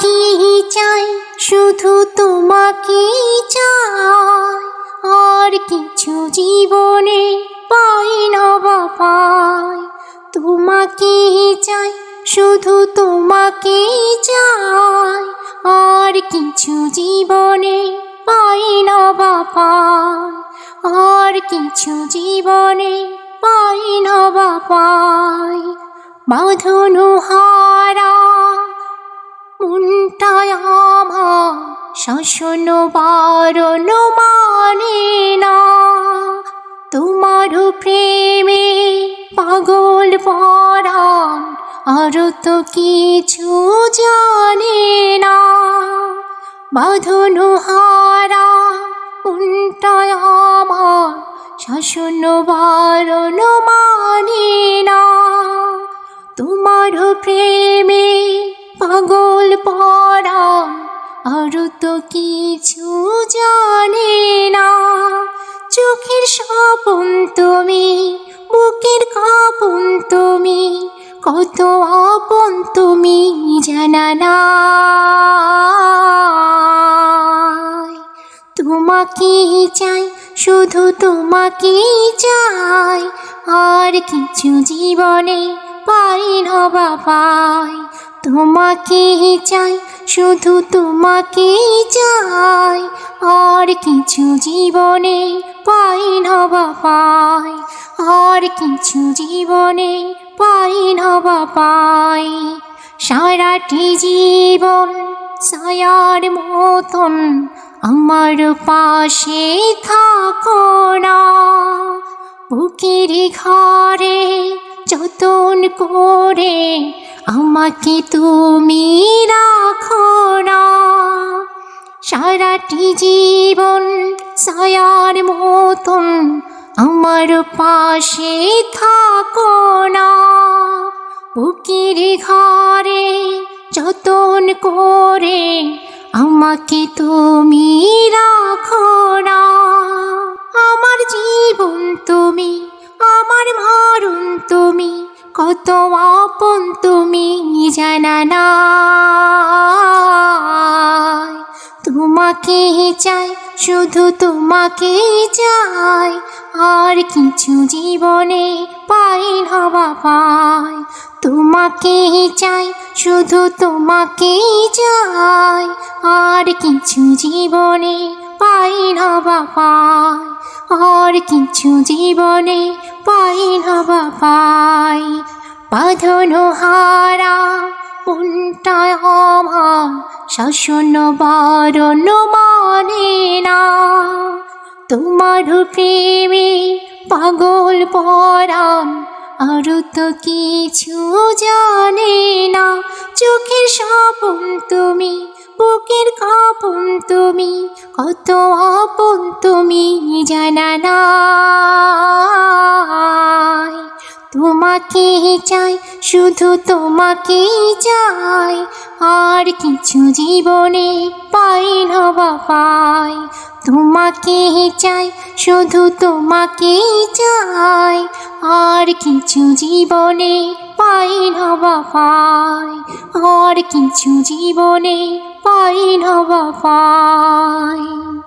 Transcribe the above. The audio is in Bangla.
তোমাকে চাই? শুধু তোমাকে চাই। আর কিছু জীবনে পাই না বাবাই তোমাকে চাই, শুধু তোমাকে চাই। আর কিছু জীবনে পাই না বাবাই আর কিছু জীবনে পাই না বাবাই বাঁধনু হারা শাসন বারণ মানে না। তোমার প্রেমে পাগল পরাণ, আর তো কিছু জানে না। বাঁধনু হারা মনটায় আমার শাসন বারণ মানে না। তোমার প্রেমে পাগল পড়া আর তো কিছু জানে না। চোখের স্বপন তুমি, বুকের কাপন তুমি, কত আপন তুমি জানা না। তোমাকে চাই, শুধু তোমাকে চাই, আর কিছু জীবনে পাই না বাবাই। তোমাকে চাই, শুধু তোমাকে চাই। আর কিছু জীবনে পাই না বাবাই আর কিছু জীবনে পাই না বাবাই সারাটি জীবন সায়ার মতন আমার পাশে থাকো না। বুকের ঘরে যতন করে আমাকে তুমি রাখো না। সারাটি জীবন সায়ার মতন আমার পাশে থাকো না। বুকের ঘরে যতন করে আমাকে তুমি রাখো না। আমার জীবন তুমি, আমার মরণ তুমি কত আপন তুমি জানা না তোমাকে চাই, শুধু তোমাকে চাই, আর কিছু জীবনে পাই না বাবাই তোমাকে চাই, শুধু তোমাকে চাই, আর কিছু জীবনে পাই না বাবাই আর কিছু জীবনে পাই না বাবাই বাঁধনো হারা আমার শাসন বারণ মানে না। তোমার প্রেমে পাগল পরাণ, আর তো কিছু জানে না। চোখের স্বপন তুমি, বুকের কাপন তুমি, কত আপন তুমি জানা চাই, শুধু তোমাকে চাই। আর কিছু জীবনে পাই না বাবাই। তোমাকে চাই, শুধু তোমাকে চাই। আর কিছু জীবনে পাই না বাবাই। আর কিছু জীবনে পাই না বাবাই।